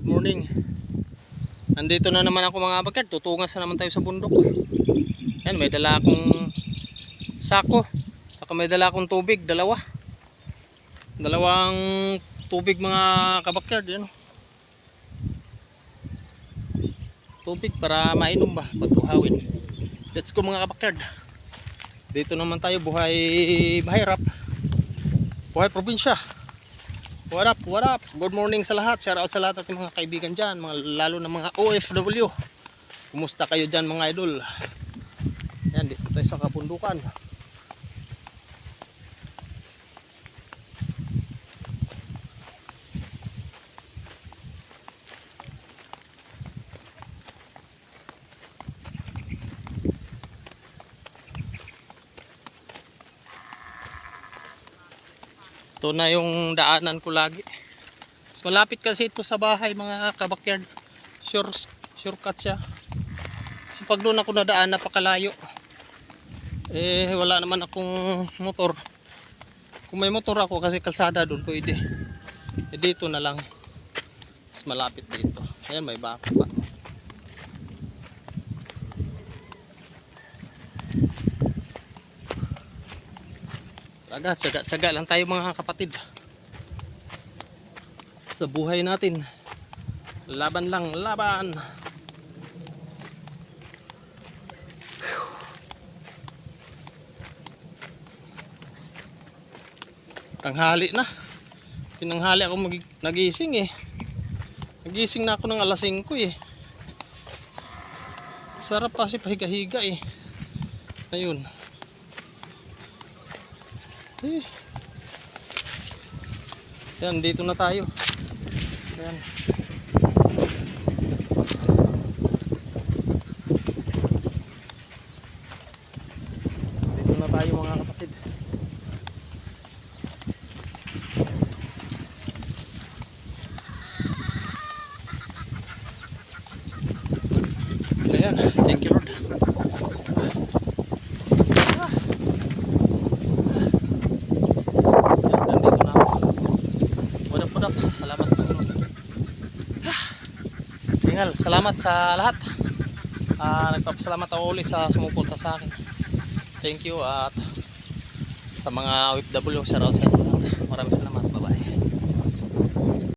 Good morning. Nandito na naman ako mga bakit. Tutungas na naman tayo sa bundok. Yan, may dala akong sako. Saka may dala akong tubig, dalawa. Dalawang tubig mga kabakyard. Yan. Tubig para mainom ba pag tuhawin. Let's go mga kabakyard. Dito naman tayo buhay mahirap. Buhay probinsya. What up, what up? Good morning sa lahat. Shout out sa lahat ating mga kaibigan dyan. Mga, lalo na mga OFW. Kumusta kayo dyan mga idol? Yan, dito tayo sa kapundukan. Ito na yung daanan ko lagi. Mas malapit kasi ito sa bahay mga kabakyard. Sure, shortcut siya. Kasi pag doon ako nadaan napakalayo. Eh wala naman akong motor. Kung may motor ako kasi kalsada doon pwede. Eh dito na lang. Mas malapit dito. Ayan may baka pa. Taga, tsaga, tsaga lang tayo mga kapatid. Sa buhay natin. Laban lang, laban. Tanghali na. Tinanghali ako nagising eh. Nagising na ako ng alas 5 eh. Sarap kasi pahiga-higa eh. Ayun. Eh. Yan, dito na tayo. Yan. Dito na tayo mga kapatid. Ayan, thank you Lord. Nandito na ako. What up, what up? Salamat Panginoon. Ah, Tingal, salamat sa lahat. Ah, nagpapasalamat ako uli sa sumuporta sa akin. Thank you at sa mga OFW, shout out sa lahat. Maraming salamat.